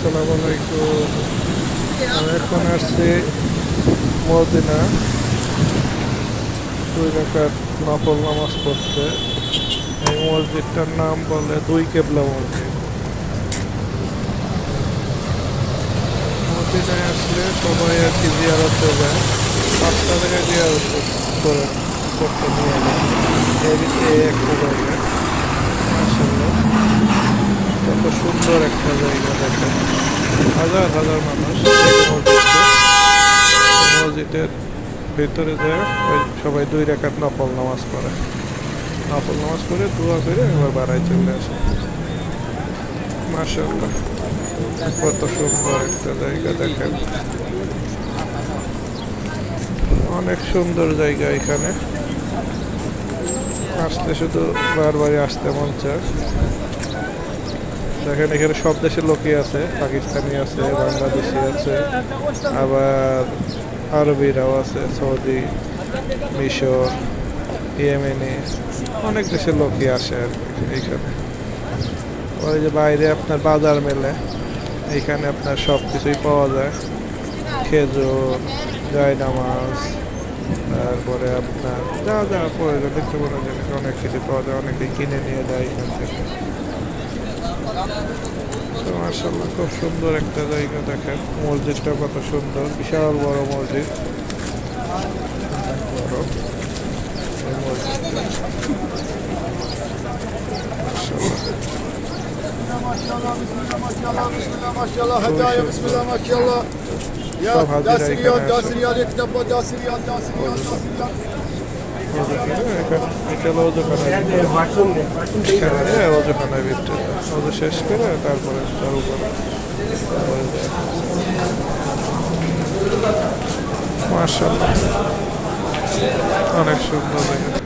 আসসালামু এখন আসছি মদিনা, দুই রাকাত নফল নামাজ পড়তে। এই মসজিদটার নাম বলে দুই কেবলা মসজিদ। মদিনায় আসলে সবাই আর কি জিয়ারতে যায় পাঁচটা থেকে জিয়ারত করে করতে নিয়ে যায়। এদিকে একটা জায়গা সুন্দর একটা জায়গা দেখেন হাজার হাজার মানুষ মসজিদে মসজিদের ভেতরে যায়, ওই সবাই দুই রেখাত নফল নামাজ পড়ে। নফল নামাজ পড়ে, দোয়া করে এবার বাড়ায় চলে আসে। মাসাল্লাহ কত সুন্দর একটা জায়গা দেখেন। অনেক সুন্দর জায়গা এখানে। আসতে শুধু বারবারই আসতে মন চায়। দেখেন, এখানে সব দেশের লোকই আছে। পাকিস্তানি আছে, বাংলাদেশি আছে, আবার আরবিরাও আছে, সৌদি, মিশর, ইয়েমেনি, অনেক দেশের লোকই আসে আর কি এইখানে। ওই যে বাইরে আপনার বাজার মেলে, এইখানে আপনার সব কিছুই পাওয়া যায়। খেজুর, জায়নামাজ, তারপরে আপনার যা যা প্রয়োজন নিত্য প্রয়োজন অনেক কিছু পাওয়া যায়, অনেকেই কিনে নিয়ে যায় এখান থেকে। তো মার্শাল্লাহ খুব সুন্দর একটা জায়গা দেখেন মসজিদটা কত সুন্দর বিশাল বড় মসজিদ বড় এই মসজিদটা মার্শাল্লাহ Maşallah, bismillah, maşallah, hedaya, bismillah, maşallah. Ya, Sağ ol, Hazire dasiriyat, Ekran dasiriyat, kitapta dasiriyat, dasiriyat, dasiriyat. এখানে ওজোখানা এখানে ভিতরে ওজো শেষ করে তারপরে চালু করে মার্শাল অনেক সুন্দর জায়গা